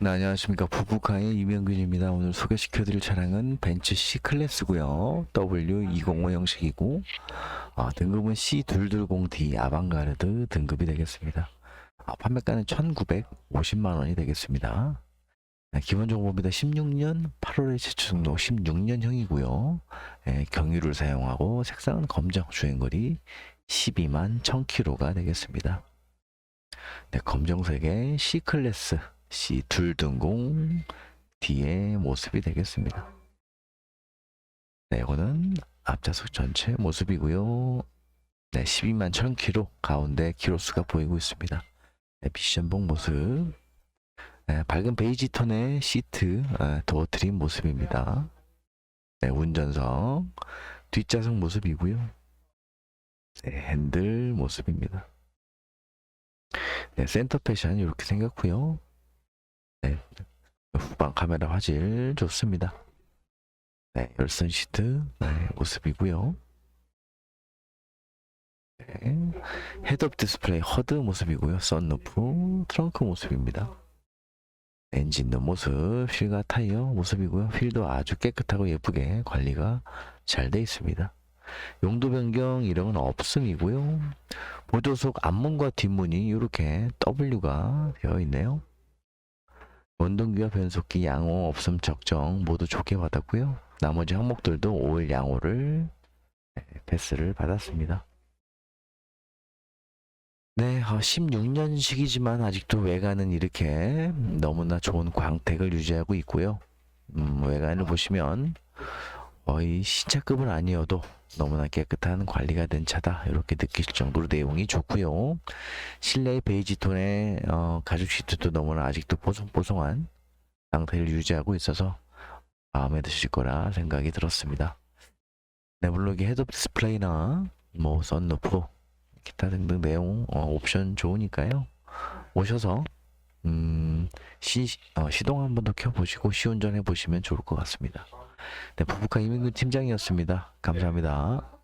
네, 안녕하십니까. 부부카의 이명균입니다. 오늘 소개시켜드릴 차량은 벤츠 C 클래스고요. W205 형식이고 아, 등급은 C220D 아방가르드 등급이 되겠습니다. 아, 판매가는 1,950만 원이 되겠습니다. 네, 기본 정보입니다. 16년 8월에 제출 등록 16년형이고요. 예, 경유를 사용하고 색상은 검정 주행거리 12만 1000km가 되겠습니다. 네, 검정색의 C 클래스 C 둘등공 뒤의 모습이 되겠습니다. 네, 이거는 앞좌석 전체 모습이고요. 네, 12만 1000km 가운데 키로수가 보이고 있습니다. 네, 미션봉 모습. 네, 밝은 베이지 톤의 시트 아, 도어 트림 모습입니다. 네, 운전석 뒷좌석 모습이고요. 네, 핸들 모습입니다. 네, 센터 패션 이렇게 생겼고요. 네, 후방 카메라 화질 좋습니다. 네, 열선 시트 네, 모습이고요. 네, 헤드업 디스플레이 허드 모습이고요. 썬루프 트렁크 모습입니다. 엔진도 모습, 휠과 타이어 모습이고요. 휠도 아주 깨끗하고 예쁘게 관리가 잘 돼 있습니다. 용도 변경 이런 건 없음이고요. 보조 석 앞문과 뒷문이 이렇게 W가 되어 있네요. 원동기와 변속기 양호 없음 적정 모두 좋게 받았고요. 나머지 항목들도 5일 양호를 네, 패스를 받았습니다. 네, 16년식이지만 아직도 외관은 이렇게 너무나 좋은 광택을 유지하고 있고요. 음, 외관을 보시면 거의 신차급은 아니어도 너무나 깨끗한 관리가 된 차다 이렇게 느끼실 정도로 내용이 좋고요. 실내 베이지 톤의 어, 가죽 시트도 너무나 아직도 뽀송뽀송한 상태를 유지하고 있어서 마음에 드실 거라 생각이 들었습니다. 네, 이게 헤드업 디스플레이나 뭐 썬루프 기타 등등 내용 어, 옵션 좋으니까요. 오셔서 음, 시, 어, 시동 한번 더 켜보시고 시운전 해 보시면 좋을 것 같습니다. 네, 부부카 이민규 팀장이었습니다. 감사합니다.